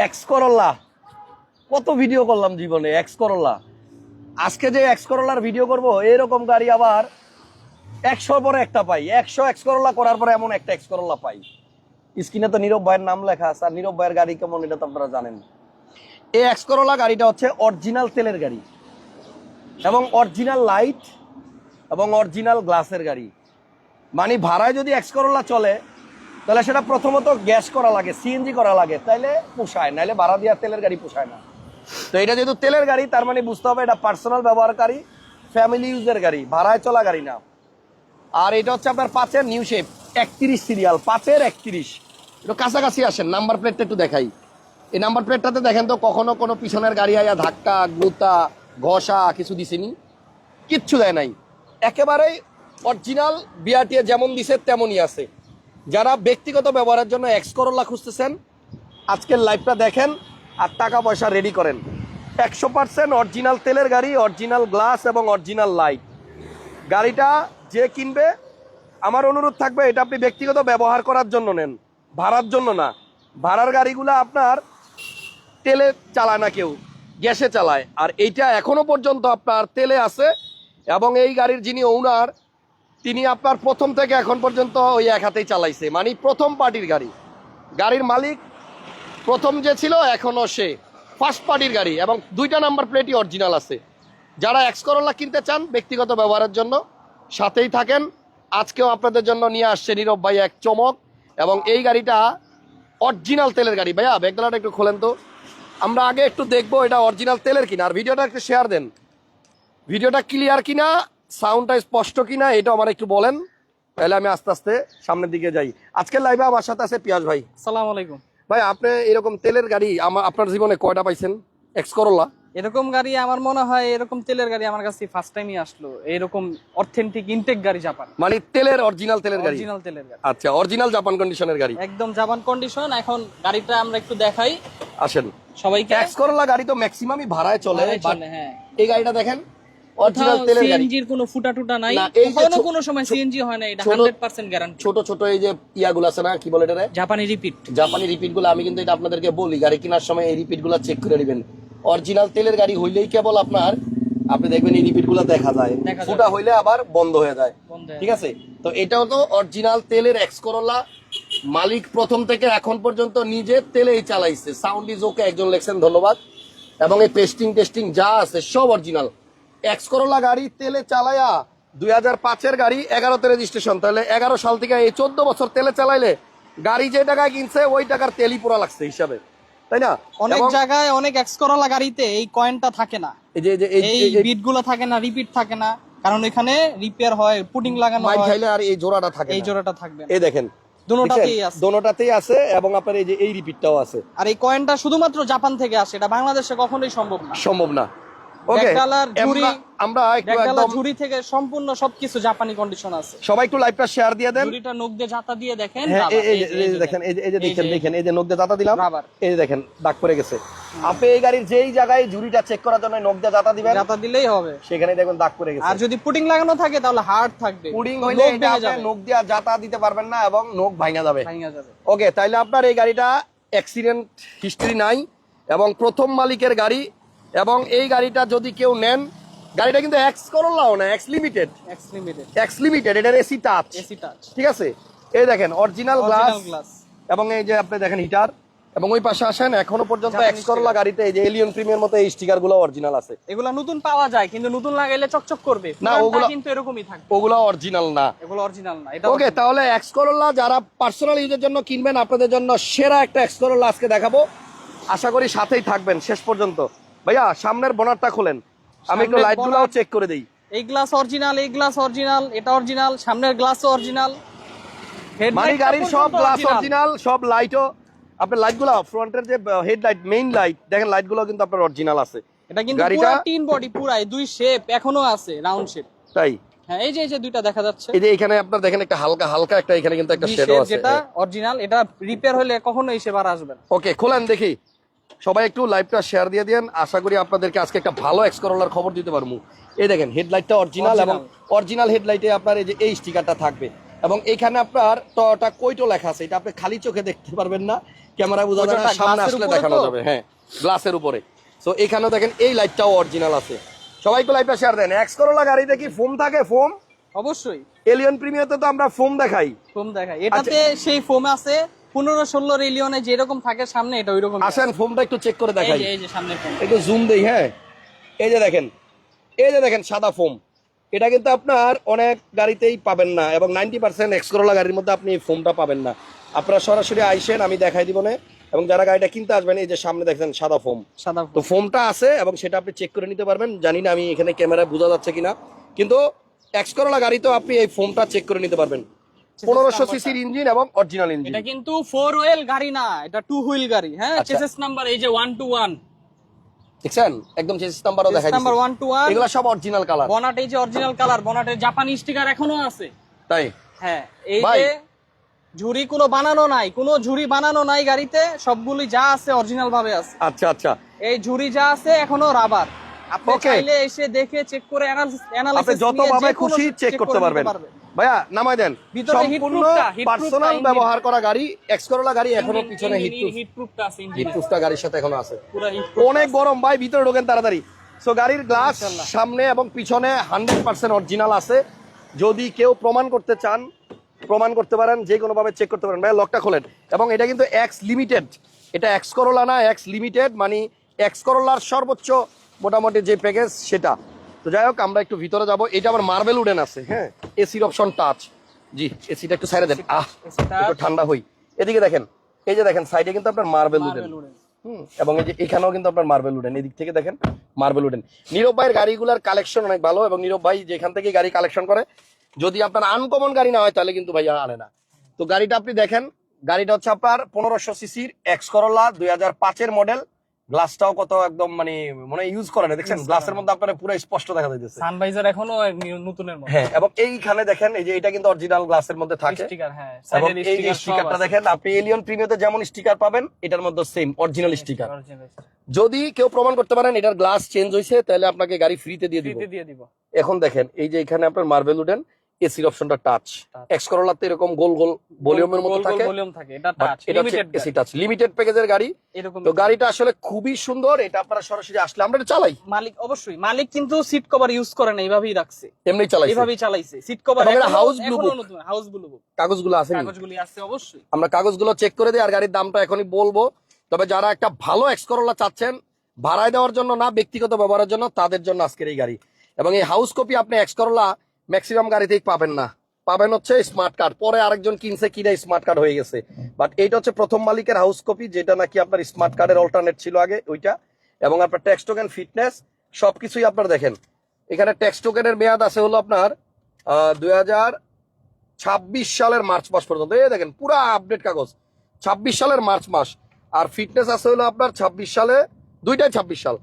X করল্লা কত video করলাম জীবনে এক্স করল্লা আজকে যে এক্স করল্লার ভিডিও করব, এরকম গাড়ি আবার একশোর পরে একটা পাই। একশো এক্স করল্লা করার পরে এমন একটা এক্স করল্লা পাই। স্ক্রিনে তো নীরব ভাইয়ের নাম লেখা আছে, আর নীরব ভাইয়ের গাড়ি কেমন এটা তো আপনারা জানেন। এই এক্স করল্লা গাড়িটা হচ্ছে অরিজিনাল তেলের গাড়ি এবং অরিজিনাল লাইট এবং অরিজিনাল গ্লাসের গাড়ি। মানে ভাড়ায় যদি এক্স করল্লা চলে তাহলে সেটা প্রথমত গ্যাস করা লাগে সিএনজি করা লাগে, তাইলে পোষায় নাহলে ভাড়া দেওয়া তেলের গাড়ি পোষায় না। তো এটা যেহেতু তেলের গাড়ি, তার মানে বুঝতে হবে এটা পার্সোনাল ব্যবহারকারী ফ্যামিলি ইউজের গাড়ি, ভাড়ায় চলা গাড়ি না। আর এটা হচ্ছে আপনার পাঁচের নিউ শেপ একত্রিশ সিরিয়াল পাঁচের একত্রিশ। একটু কাছাকাছি আসেন নাম্বার প্লেটটা একটু দেখাই। এই নাম্বার প্লেটটাতে দেখেন তো কখনো কোনো পিছনের গাড়ি আয়া ধাক্কা, গুতা, ঘষা কিছু দিছেনি? কিচ্ছু দেয় নাই। একেবারেই অরিজিনাল বিআরটিএ যেমন দিছে, তেমনই আছে। যারা ব্যক্তিগত ব্যবহারের জন্য এক্স খুঁজতেছেন, আজকের লাইভটা দেখেন আর টাকা পয়সা রেডি করেন। একশো পার্সেন্ট অরিজিনাল তেলের গাড়ি অরিজিনাল গ্লাস এবং অরিজিনাল লাইট গাড়িটা যে কিনবে, আমার অনুরোধ থাকবে, এটা আপনি ব্যক্তিগত ব্যবহার করার জন্য নেন, ভাড়ার জন্য না। ভাড়ার গাড়িগুলো আপনার তেলে চালায় না কেউ, গ্যাসে চালায়। আর এইটা এখনও পর্যন্ত আপনার তেলে আছে এবং এই গাড়ির যিনি ওনার তিনি আপনার প্রথম থেকে এখন পর্যন্ত ওই এক হাতেই চালাইছে। মানে প্রথম পার্টির গাড়ি। গাড়ির মালিক প্রথম যে ছিল, এখনও সে। ফার্স্ট পার্টির গাড়ি এবং দুইটা নাম্বার প্লেটই অরিজিনাল আছে। যারা এক্স কিনতে চান ব্যক্তিগত ব্যবহারের জন্য, সাথেই থাকেন। আজকেও আপনাদের জন্য নিয়ে আসছে নীরব ভাই এক চমক এবং এই গাড়িটা অরিজিনাল তেলের গাড়ি। ভাইয়া ব্যাগডালাটা একটু খোলেন তো। আমরা আগে একটু দেখব এটা অরিজিনাল তেলের কিনা। আর ভিডিওটা একটু শেয়ার দেন। ভিডিওটা ক্লিয়ার কিনা? সাউন্ডটা স্পষ্ট কিনা এটা আমার একটু বলেন তাহলে আমি আস্তে আস্তে সামনের দিকে যাই। আজকের লাইভে আমার সাথে আছে পিয়াজ ভাই। সালাম আলাইকুম। ভাই আপনি এরকম তেলের গাড়ি আমার আপনার জীবনে কয়টা পাইছেন? এক্স করোলা এরকম গাড়ি আমার মনে হয় এরকম তেলের গাড়ি আমার কাছে ফার্স্ট টাইমই আসলো। এরকম অথেন্টিক ইনটেক গাড়ি জাপান মানে তেলের অরিজিনাল তেলের গাড়ি? অরিজিনাল তেলের গাড়ি। আচ্ছা অরিজিনাল জাপান কন্ডিশনের গাড়ি। একদম জাপান কন্ডিশন এখন গাড়িটা আমরা একটু দেখাই। আসেন। সবাইকে? এক্স করোলা গাড়ি তো ম্যাক্সিমামই ভাড়ায় চলে, হ্যাঁ। এই গাড়িটা দেখেন। অরিজিনাল তেলের গাড়ি। সিএনজির কোনো ফুটা টুটা নাই। না, এই যে কখনো কোনো সময় সিএনজি হয় না এটা 100% গ্যারান্টি ছোট ছোট এই যে ইয়াগুলো আছে না কি বলে এটা জাপানি রিপিট জাপানি রিপিটগুলো আমি কিন্তু এটা আপনাদেরকে বলি গাড়ি কেনার সময় এই রিপিটগুলো চেক করে নেবেন। অরিজিনাল তেলের গাড়ি হইলেই কেবল আপনার আপনি দেখবেন এই রিপিটগুলো দেখা যায়। ফুটা হইলে আবার বন্ধ হয়ে যায়। ঠিক আছে? তো এটাও তো অরিজিনাল তেলের এক্স করোলা মালিক প্রথম থেকে এখন পর্যন্ত নিজে তেলেই চালাইছে। সাউন্ড ইজ ওকে একজন লেখছেন ধন্যবাদ। এবং এই পেস্টিং টেস্টিং যা আছে সব অরিজিনাল এক্স করোলা গাড়ি তেলে চালায়া দুই হাজার পাঁচের গাড়ি এগারোতে রেজিস্ট্রেশন। তাহলে এগারো সাল থেকে এই চোদ্দ বছর তেলে চালাইলে গাড়ি যে টাকায় কিনছে ওই টাকার তেলই পুরা লাগছে হিসাবে। তাই না? অনেক জায়গায় অনেক এক্স করলা গাড়িতে এই কয়েনটা থাকে না। এই যে এই যে- এই- এই এই- এই বিটগুলো থাকে না রিপিট থাকে না। কারণ এখানে রিপেয়ার হয় পুটিং লাগানো হয়। খাইলে আর এই জোড়াটা থাকে এই জোড়াটা থাকবে। এই দেখেন। দুটোটাতেই আছে। দোনোটাতেই আছে এবং আপনার এই যে এই রিপিটটাও আছে। আর এই কয়েনটা শুধুমাত্র জাপান থেকে আসে এটা বাংলাদেশে কখনোই সম্ভব না। সম্ভব না। ওকে আমরা একটু একদম ঝুড়ি থেকে সম্পূর্ণ সবকিছু জাপানি কন্ডিশন আছে। সবাই একটু লাইভটা শেয়ার দিয়ে দেন। ঝুড়িটা নখ দিয়ে জাতা দিয়ে দেখেন হ্যাঁ এই- যে- দেখেন এই যে এই যে দেখেন। দেখেন এই যে নখ দিয়ে জাতা দিলাম। এই যে দেখেন দাগ পড়ে গেছে। আপনি এই গাড়ির যেই জায়গায় ঝুড়িটা চেক করার জন্য নখ দিয়ে জাতা দিবেন জাতা দিলেই হবে। সেখানে দেখুন দাগ পড়ে গেছে। আর যদি পুটিং লাগানো থাকে তাহলে হার্ড থাকবে। পুডিং হইলে এটা আপনি নখ দিয়ে জাতা দিতে পারবেন না এবং নখ ভাঙা যাবে। ভাঙা যাবে। ওকে তাইলে আপনার এই গাড়িটা অ্যাক্সিডেন্ট হিস্ট্রি নাই এবং প্রথম মালিকের গাড়ি এবং এই গাড়িটা যদি কেউ নেন গাড়িটা কিন্তু এক্স করলাও না X limited X limited X limited এটার এসি টাচ এসি টাচ ঠিক আছে? এই দেখেন অরিজিনাল গ্লাস এবং এই যে আপনি দেখেন হিটার এবং ওই পাশে আসেন এখনও পর্যন্ত এক্স করলা গাড়িতে এই যে এলিয়ন প্রিমিয়ার মতো এই স্টিকারগুলো অরিজিনাল আছে। এগুলা নতুন পাওয়া যায় কিন্তু নতুন লাগাইলে চকচক করবে। না, ওগুলো কিন্তু এরকমই থাকবে। ওগুলো অরিজিনাল না। এগুলো অরিজিনাল না এটা ওকে তাহলে এক্স করোলা যারা পার্সোনাল ইউজের জন্য কিনবেন আপনাদের জন্য সেরা একটা এক্স করোলা আজকে দেখাবো। আশা করি সাথেই থাকবেন শেষ পর্যন্ত। ভাইয়া সামনের বোনারটা খোলেন। আমি একটু সামনের লাইট গুলাও চেক করে দেই। এই গ্লাস অরিজিনাল এই গ্লাস অরিজিনাল এটা অরিজিনাল সামনের গ্লাসও অরিজিনাল মানে গাড়ির সব গ্লাস অরিজিনাল সব লাইটও আপনার লাইটগুলো ফ্রন্টের যে হেডলাইট মেইন লাইট দেখেন লাইটগুলো কিন্তু আপনার অরিজিনাল আছে। এটা কিন্তু গাড়িটা পুরো তিন বডি পুরাই দুই শেপ এখনও আছে রাউন্ড শেপ তাই? হ্যাঁ এই যে এই যে দুইটা দেখা যাচ্ছে। এই যে এখানে আপনার দেখেন একটা হালকা হালকা একটা এখানে কিন্তু একটা শেডও আছে। যেটা অরিজিনাল এটা রিপেয়ার হলে কখনো এই শেপ আর আসবে না। ওকে খোলেন দেখি। সবাই একটু লাইভটা শেয়ার দিয়ে দেন। আশা করি আপনাদেরকে আজকে একটা ভালো এক্স করোলার খবর দিতে পারব। এই দেখেন হেডলাইটটা অরিজিনাল এবং অরিজিনাল হেডলাইটে আপনার এই যে এই স্টিকারটা থাকবে। এবং এখানে আপনার টটা কইটো লেখা আছে। এটা আপনি খালি চোখে দেখতে পারবেন না। ক্যামেরা বোঝা না সামনে আসলে দেখানো যাবে হ্যাঁ গ্লাসের উপরে। সো এখানেও দেখেন এই লাইটটাও অরিজিনাল আছে। সবাইকে লাইটটা শেয়ার দেন। এক্স করোলা গাড়িতে কি ফোম থাকে? ফোম অবশ্যই। এলিয়ন প্রিমিয়াতে তো আমরা ফোম দেখাই। ফোম দেখায় এটাতে সেই ফোম আছে। পনেরো ষোলো রিলিয়নে যেরকম থাকে সামনে এটা ওইরকম আসেন ফোমটা একটু চেক করে দেখাই। এই যে সামনে একটু জুম দেই হ্যাঁ? এই যে দেখেন এই যে দেখেন সাদা ফোম এটা কিন্তু আপনার অনেক গাড়িতেই পাবেন না এবং নাইনটি পার্সেন্ট এক্সকরোলা গাড়ির মধ্যে আপনি এই ফোমটা পাবেন না। আপনারা সরাসরি আইসেন আমি দেখাই দিব না। এবং যারা গাড়িটা কিনতে আসবেন এই যে সামনে দেখছেন সাদা ফোম সাদা তো ফোমটা আছে এবং সেটা আপনি চেক করে নিতে পারবেন। জানি না আমি এখানে ক্যামেরায় বোঝা যাচ্ছে কিনা। কিন্তু এক্সকরোলা তো আপনি এই ফোমটা চেক করে নিতে পারবেন। পনেরোশো সিসির ইঞ্জিন এবং অরিজিনাল ইঞ্জিন এটা কিন্তু ফোর হুইল গাড়ি না এটা টু হুইল গাড়ি হ্যাঁ? আচ্ছা। চেসিস নাম্বার এই যে ওয়ান টু ওয়ান দেখছেন? একদম চেসিস নাম্বারও দেখা নাম্বার ওয়ান টু এগুলো সব অরিজিনাল কালার বনাট এই যে অরিজিনাল কালার বনাটের জাপানি স্টিকার এখনও আছে। তাই? হ্যাঁ এই যে ঝুরি কোনো বানানো নাই কোনো ঝুরি বানানো নাই গাড়িতে সবগুলি যা আছে অরিজিনাল ভাবে আছে। আচ্ছা আচ্ছা। এই ঝুরি যা আছে এখনও রাবার আপনি চাইলে এসে দেখে চেক করে আপনি অ্যানালাইসিস যত ভাবে খুশি চেক করতে পারবেন। ভাইয়া নামাই দেন। সম্পূর্ণ পার্সোনাল ব্যবহার করা গাড়ি এক্সকরোলা গাড়ি এখনও পিছনে হিটপ্রুফটা গাড়ির সাথে এখনও আছে। অনেক গরম ভাই ভিতরে ঢোকেন তাড়াতাড়ি। সো গাড়ির গ্লাস সামনে এবং পিছনে হান্ড্রেড পার্সেন্ট অরিজিনাল আছে। যদি কেউ প্রমাণ করতে চান প্রমাণ করতে পারেন যে কোনো ভাবে চেক করতে পারেন। ভাই লকটা খোলেন। এবং এটা কিন্তু এক্স লিমিটেড এটা এক্স করোলা না এক্স লিমিটেড মানে এক্স করোলার সর্বোচ্চ মোটামুটি যে প্যাকেজ সেটা। তো যাই হোক আমরা একটু ভিতরে যাব। এটা আবার মার্বেল উডেন আছে হ্যাঁ? এসির অপশন টাচ জি এসিটা একটু সাইডে দেন। আহ একটু ঠান্ডা হই। এদিকে দেখেন এই যে দেখেন সাইডে কিন্তু আপনার মার্বেল উডেন। হুম, এবং এই যে এখানেও কিন্তু আপনার মার্বেল উডেন। এদিক থেকে দেখেন মার্বেল উডেন। নীরব ভাইয়ের গাড়িগুলোর কালেকশন অনেক ভালো এবং নীরব ভাই যেখান থেকে গাড়ি কালেকশন করে যদি আপনার আনকমন গাড়ি না হয় তাহলে কিন্তু ভাইয়া আনে না। তো গাড়িটা আপনি দেখেন গাড়িটা হচ্ছে আপনার পনেরোশো সিসির এক্স করোলা দুই হাজার পাঁচের মডেল গ্লাসটাও কত একদম মানে মনে ইউজ করে না দেখছেন? গ্লাসের মধ্যে আপনার পুরো স্পষ্ট দেখা যাইতেছে। সানভাইজার এখনও নতুনের মতো হ্যাঁ এবং এইখানে দেখেন এই যে এটা কিন্তু অরিজিনাল গ্লাসের মধ্যে থাকে। স্টিকার হ্যাঁ। এবং এই যে স্টিকারটা দেখেন আপনি এলিয়ন প্রিমিয়াতে যেমন স্টিকার পাবেন এটার মধ্যে সেম অরিজিনাল স্টিকার। যদি কেউ প্রমাণ করতে পারেন এটার গ্লাস চেঞ্জ হয়েছে তাহলে আপনাকে গাড়ি ফ্রিতে দিয়ে দিব। এখন দেখেন এই যে এখানে আপনার মার্বেল উডেন এসির অপশনটা টাচ। এক্স করোলাতে এরকম গোল গোল ভলিউমের মতো থাকে ভলিউম থাকে। এটা touch limited AC touch limited প্যাকেজের গাড়ি। তো গাড়িটা আসলে খুবই সুন্দর এটা আপনারা সরাসরি আসলে আমরা এটা চালাই। মালিক অবশ্যই। মালিক কিন্তু সিট কভার ইউজ করে না এইভাবেই রাখছে। এমনি চালাই এইভাবেই চালাইছে। সিট কভার এটা house blue book। House blue book কাগজগুলো আছে কাগজগুলি আছে অবশ্যই। আমরা কাগজগুলো চেক করে দিই আর গাড়ির দামটা এখনই বলব। তবে যারা একটা ভালো এক্স করোলা চাচ্ছেন ভাড়ায় দেওয়ার জন্য না ব্যক্তিগত ব্যবহারের জন্য তাদের জন্য আজকের এই গাড়ি। এবং এই হাউস কপি আপনি এক্স করোলা ম্যাক্সিমাম গাড়িতেই পাবেন না। পাবেন হচ্ছে স্মার্ট কার্ড পরে আরেকজন কিনছে কিনা স্মার্ট কার্ড হয়ে গেছে। বাট এইটা হচ্ছে প্রথম মালিকের হাউস কপি যেটা নাকি আপনার স্মার্ট কার্ডের অল্টারনেট ছিল আগে, ওইটা। এবং আপনার ট্যাক্স টোকেন ফিটনেস সবকিছুই আপনার দেখেন। এখানে ট্যাক্স টোকেনের মেয়াদ আছে হলো আপনার দুই হাজার ছাব্বিশ সালের মার্চ মাস পর্যন্ত। এই দেখেন, পুরা আপডেট কাগজ। ছাব্বিশ সালের মার্চ মাস। আর ফিটনেস আছে হলো আপনার ছাব্বিশ সালে, দুইটাই ছাব্বিশ সাল।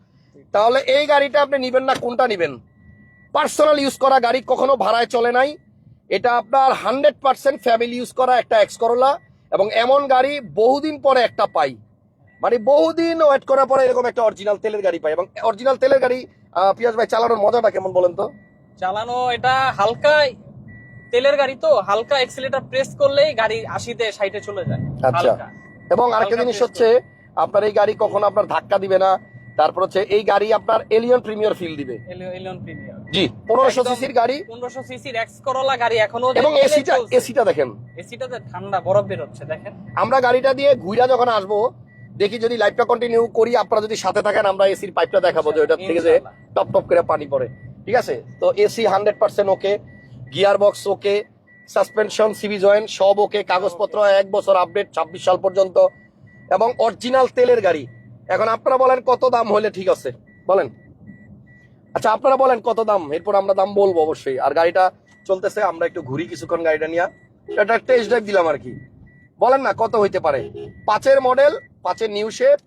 তাহলে এই গাড়িটা আপনি নিবেন না, কোনটা নিবেন? পার্সোনাল ইউজ করা গাড়ি কখনো ভাড়ায় চলে নাই। এটা আপনার হান্ড্রেড পার্সেন্ট ফ্যামিলি ইউজ করা একটা এক্স করোলা এবং এমন গাড়ি বহুদিন পরে একটা পাই। মানে বহুদিন ওয়েট করার পরে এরকম একটা অরিজিনাল তেলের গাড়ি পাই এবং অরিজিনাল তেলের গাড়ি পিয়াজ ভাই চালানোর মজাটা কেমন বলেন তো? চালানো এটা হালকা তেলের গাড়ি তো হালকা এক্সিলেটার প্রেস করলেই গাড়ি আশিতে ষাটে চলে যায়। আচ্ছা। এবং আরেকটা জিনিস হচ্ছে আপনার এই গাড়ি কখনো আপনার ধাক্কা দিবে না। তারপর হচ্ছে এই গাড়ি আপনার এলিয়ন প্রিমিয়ার ফিল দিবে। Allion premier G. পনেরোশো একদম সিসির গাড়ি। পনেরোশো সিসির এক্স করোলা গাড়ি এখনও এবং এসিটা এসিটা দেখেন। এসিটাতে ঠান্ডা বরফ বের হচ্ছে দেখেন। আমরা গাড়িটা দিয়ে ঘুরা যখন আসব দেখি যদি লাইফটা কন্টিনিউ করি আপনারা যদি সাথে থাকেন আমরা এসির পাইপটা দেখাবো যে ওইটার থেকে যে টপ টপ করে পানি পড়ে। ঠিক আছে? তো AC hundred percent okay gear box okay suspension CV joint সব ওকে কাগজপত্র এক বছর আপডেট ছাব্বিশ সাল পর্যন্ত। এবং অরিজিনাল তেলের গাড়ি। এখন আপনারা বলেন কত দাম হলে ঠিক আছে? বলেন। আচ্ছা আপনারা বলেন কত দাম? এরপর আমরা দাম বলব অবশ্যই। আর গাড়িটা চলতেছে আমরা একটু ঘুরি কিছুক্ষণ গাড়িটা নিয়ে। এটা টেস্ট ড্রাইভ দিলাম আর কি। বলেন না কত হইতে পারে? পাঁচের মডেল পাঁচের নিউ শেপ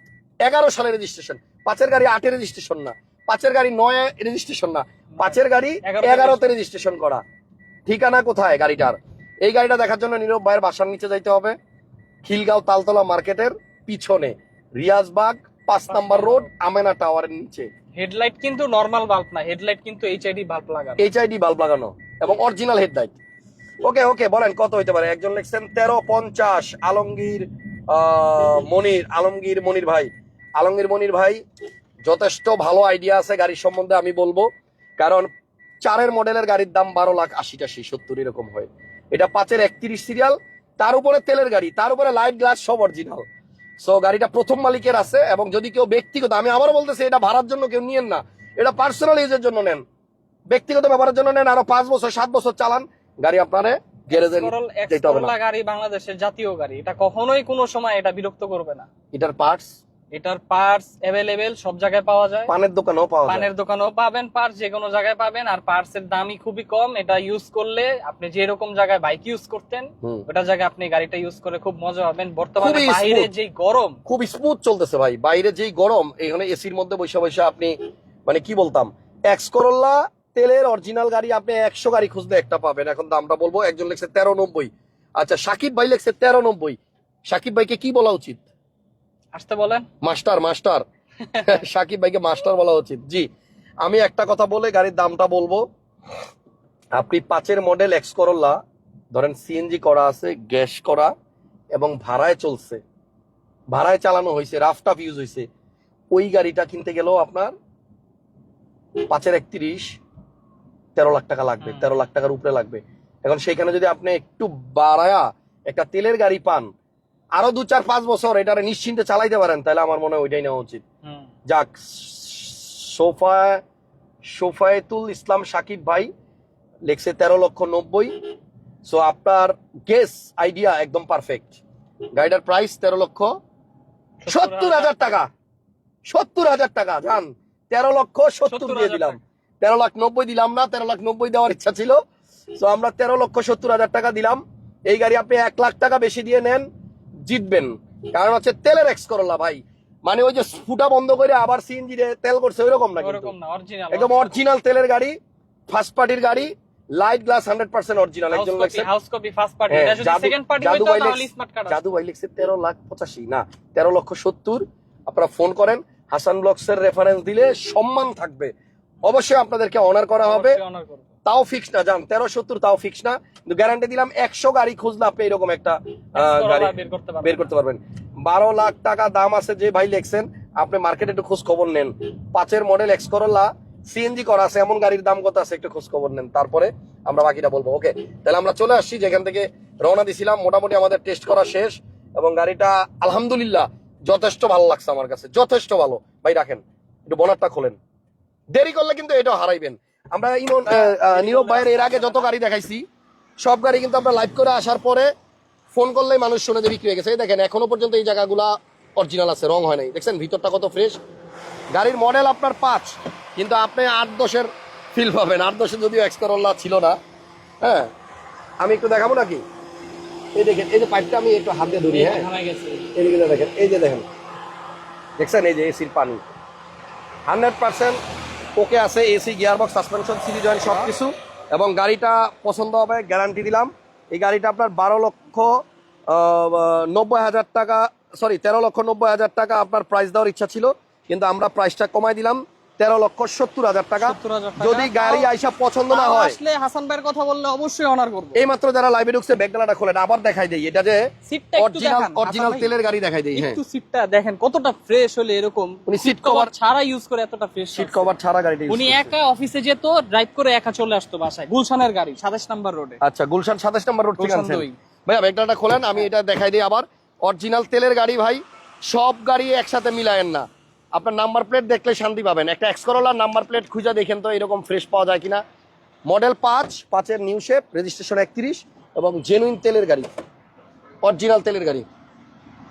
এগারো সালের রেজিস্ট্রেশন পাঁচের গাড়ি আটের রেজিস্ট্রেশন না। পাঁচের গাড়ি নয় রেজিস্ট্রেশন না। পাঁচের গাড়ি এগারোতে এগারোতে রেজিস্ট্রেশন করা। ঠিকানা কোথায় গাড়িটার? এই গাড়িটা দেখার জন্য নীরব ভাইয়ের বাসার নিচে যাইতে হবে। খিলগাঁও তালতলা মার্কেটের পিছনে রিয়াজবাগ পাঁচ নাম্বার রোড আমেনা টাওয়ারের নিচে। হেডলাইট কিন্তু নরমাল বাল্ব না হেডলাইট কিন্তু এইচআইডি বাল্ব লাগানো। এইচআইডি বাল্ব লাগানো এবং অরিজিনাল হেডলাইট ওকে ওকে বলেন কত হইতে পারে? একজন লিখছেন তেরো পঞ্চাশ আলমগীর মনির আলমগীর মনির ভাই। আলমগীর মনির ভাই যথেষ্ট ভালো আইডিয়া আছে গাড়ির সম্বন্ধে আমি বলব। কারণ চারের মডেলের গাড়ির দাম বারো লাখ আশি টাশি সত্তর এরকম হয়। এটা পাঁচের একত্রিশ সিরিয়াল তার উপরে তেলের গাড়ি তার উপরে লাইট গ্লাস সব অরিজিনাল সো গাড়িটা প্রথম মালিকের আছে এবং যদি কেউ ব্যক্তিগত আমি আবারও বলতেছি এটা ভাড়ার জন্য কেউ নিয়েন না। এটা পার্সোনাল ইউজের জন্য নেন। ব্যক্তিগত ব্যবহারের জন্য নেন আরও পাঁচ বছর সাত বছর চালান। গাড়ি আপনারে গ্যারেজে গাড়ি বাংলাদেশের জাতীয় গাড়ি। এটা কখনোই কোনো সময় এটা বিরক্ত করবে না। এটার পার্টস এটার পার্টস অ্যাভেলেবেল সব জায়গায় পাওয়া যায়। পানের দোকানেও পাওয়া যায়। পানের দোকানেও পাবেন পার্টস যে কোনো জায়গায় পাবেন আর পার্টস এর দামই খুবই কম। এটা ইউজ করলে আপনি যে এরকম জায়গায় বাইক ইউজ করতেন ওটা জায়গায় আপনি গাড়িটা ইউজ করে খুব মজা পাবেন। বর্তমানে বাইরে smooth। যে গরম। খুব স্মুথ চলতেছে ভাই। বাইরে যেই গরম এখানে এসির মধ্যে বসে বসে আপনি মানে কি বলতাম এক্স করোলা তেলের অরিজিনাল গাড়ি আপনি একশো গাড়ি খুঁজলে একটা পাবেন। এখন দামটা বলব একজন লেখছে তেরো নব্বই। আচ্ছা সাকিব ভাই লেখছে তেরো নব্বই। সাকিব ভাইকে কি বলা উচিত? আসতে বলেন। Master master. সাকিব ভাইকে মাস্টার বলা উচিত। জি আমি একটা কথা বলে গাড়ির দামটা বলব। আপনি পাঁচের মডেল এক্স করোলা ধরেন সিএনজি করা আছে গ্যাস করা এবং ভাড়ায় চলছে। ভাড়ায় চালানো হয়েছে রাফটাফ ইউজ হয়েছে। ওই গাড়িটা কিনতে গেলেও আপনার পাঁচের একত্রিশ তেরো লাখ টাকা লাগবে তেরো লাখ টাকার উপরে লাগবে। এখন সেইখানে যদি আপনি একটু বাড়ায়া একটা তেলের গাড়ি পান আরও দু চার পাঁচ বছর এটা নিশ্চিন্তে চালাইতে পারেন তাহলে আমার মনে হয় ওইটাই নেওয়া উচিত। যাক সোফা সোফায়েতুল ইসলাম সাকিব ভাই লেখছে তেরো লক্ষ নব্বই। সো আপনার গেস আইডিয়া একদম পারফেক্ট গাড়িটার প্রাইস তেরো লক্ষ সত্তর হাজার টাকা। সত্তর হাজার টাকা জান। তেরো লক্ষ সত্তর দিয়ে দিলাম। তেরো লাখ নব্বই দিলাম না তেরো লাখ নব্বই দেওয়ার ইচ্ছা ছিল। তো আমরা তেরো লক্ষ সত্তর হাজার টাকা দিলাম। এই গাড়ি আপনি এক লাখ টাকা বেশি দিয়ে নেন। জিতবেন। কারণ হচ্ছে তেলের এক্স করলা ভাই। মানে ওই যে ফুটা বন্ধ করে আবার সিএনজি তেল করছে ওইরকম না একদম অরিজিনাল তেলের গাড়ি ফার্স্ট পার্টির গাড়ি light glass hundred percent original house একজন লেখছে। হাউস কপি ফার্স্ট পার্টি হ্যাঁ, এটা যদি সেকেন্ড পার্টি ভাই তাহলে স্মার্ট কার্ড জাদু ভাই লিখছে তেরো লাখ পঁচাশি না তেরো লক্ষ সত্তর। আপনারা ফোন করেন হাসান ব্লগস এর রেফারেন্স দিলে সম্মান থাকবে। অবশ্যই আপনাদেরকে অনার করা হবে। তাও ফিক্স না জান তেরো সত্তর তাও ফিক্স না। কিন্তু গ্যারান্টি দিলাম একশো গাড়ি খুঁজলে আপনি এরকম একটা গাড়ি বের করতে পারবেন। বারো লাখ টাকা দাম আছে যে ভাই লেখছেন আপনি মার্কেটে একটু খোঁজ খবর নেন। পাঁচের মডেল এক্স করোলা সিএনজি করা আছে এমন গাড়ির দাম কত আছে একটু খোঁজ খবর নেন। তারপরে আমরা বাকিটা বলব। ওকে তাহলে আমরা চলে আসছি যেখান থেকে রওনা দিছিলাম। মোটামুটি আমাদের টেস্ট করা শেষ এবং গাড়িটা আলহামদুলিল্লাহ যথেষ্ট ভালো লাগছে আমার কাছে যথেষ্ট ভালো। ভাই রাখেন একটু বনারটা খোলেন। দেরি করলে কিন্তু এটাও হারাইবেন। আমরা ইমন নীরব ভাইয়ের এর আগে যত গাড়ি দেখাইছি, সব গাড়ি কিন্তু আমরা লাইভ করে আসার পরে ফোন করলেই মানুষ শুনে যে বিক্রি হয়ে গেছে। দেখেন, এখনও পর্যন্ত এই জায়গাগুলা অরিজিনাল আছে, রং হয় নাই। দেখছেন, ভিতরটা কত ফ্রেশ গাড়ির মডেল আপনার পাঁচ, কিন্তু আপনি আট দশের ফিল পাবেন। আট দশে যদিও এক্সকরল্লা ছিল না হ্যাঁ? আমি একটু দেখাবো নাকি? এই দেখেন, এই যে পাইপটা আমি একটু হাত দিয়ে ধরি হ্যাঁ? গেছে দেখেন, এই যে দেখেন। দেখছেন, এই যে এসির পানি। হান্ড্রেড পার্সেন্ট ওকে আছে AC, gearbox, suspension CV joint সব কিছু এবং গাড়িটা পছন্দ হবে, গ্যারান্টি দিলাম। এই গাড়িটা আপনার বারো লক্ষ নব্বই হাজার টাকা সরি তেরো লক্ষ নব্বই হাজার টাকা আপনার প্রাইস দেওয়ার ইচ্ছা ছিল। কিন্তু আমরা প্রাইসটা কমাই দিলাম। তেরো লক্ষ সত্তর হাজার টাকা। যদি গাড়ি আইসা পছন্দ না হয়। আসলে হাসান ভাইয়ের কথা বললে অবশ্যই অনার করব। এই মাত্র যারা লাইভে ঢুকছে ব্যাগডালাটা খোলেন। আবার দেখাই দেই। এটা যে অরিজিনাল অরিজিনাল তেলের গাড়ি দেখাই দেই হ্যাঁ। একটু সিটটা দেখেন কতটা ফ্রেশ হলে এরকম। উনি সিট কভার ছাড়া ইউজ করে এতটা ফ্রেশ সিট কভার ছাড়া গাড়িটা use উনি একা অফিসে যেত ড্রাইভ করে একা চলে আসতো বাসায়। গুলশানের গাড়ি সাতাশ নাম্বার রোডে আচ্ছা গুলশান সাতাশ নম্বর রোড আনছেন দুই। ভাইয়া ব্যাগডালাটা খোলেন আমি এটা দেখাই দিই আবার। অরিজিনাল তেলের গাড়ি ভাই সব গাড়ি একসাথে মিলায়েন না। আপনার নাম্বার প্লেট দেখলে শান্তি পাবেন। একটা এক্স করোলার নাম্বার প্লেট খুঁজে দেখেন তো এরকম ফ্রেশ পাওয়া যায় কিনা। মডেল পাঁচ পাঁচের নিউ শেপ রেজিস্ট্রেশন একত্রিশ এবং জেনুইন তেলের গাড়ি অরিজিনাল তেলের গাড়ি।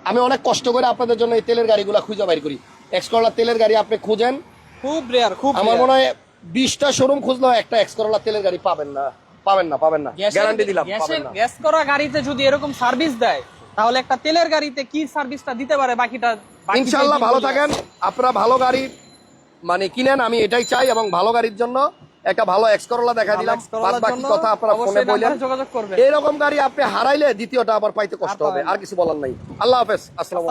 আমি অনেক কষ্ট করে আপনাদের জন্য এই তেলের গাড়িগুলো খুঁজে বাইর করি। এক্স করোলার তেলের গাড়ি আপনি খুঁজেন। খুব রেয়ার খুব আমার মনে হয় বিশটা শোরুম খুঁজলেও একটা এক্স করোলার তেলের গাড়ি পাবেন না পাবেন না পাবেন না। গ্যারান্টি দিলাম পাবেন না। গ্যাস করা গাড়িতে যদি এরকম সার্ভিস দেয় তাহলে একটা তেলের গাড়িতে কি সার্ভিসটা দিতে পারে? বাকিটা বাকি ইনশাল্লাহ ভালো থাকেন। আপনারা ভালো গাড়ি মানে কিনেন আমি এটাই চাই এবং ভালো গাড়ির জন্য একটা ভালো এক্সকরলা দেখা দিলাম। বাদ বাকি কথা আপনারা ফোনে বললেন। এইরকম এরকম গাড়ি আপনি হারাইলে দ্বিতীয়টা আবার পাইতে কষ্ট হবে আর কিছু বলার নাই। আল্লাহ হাফেজ আসসালামু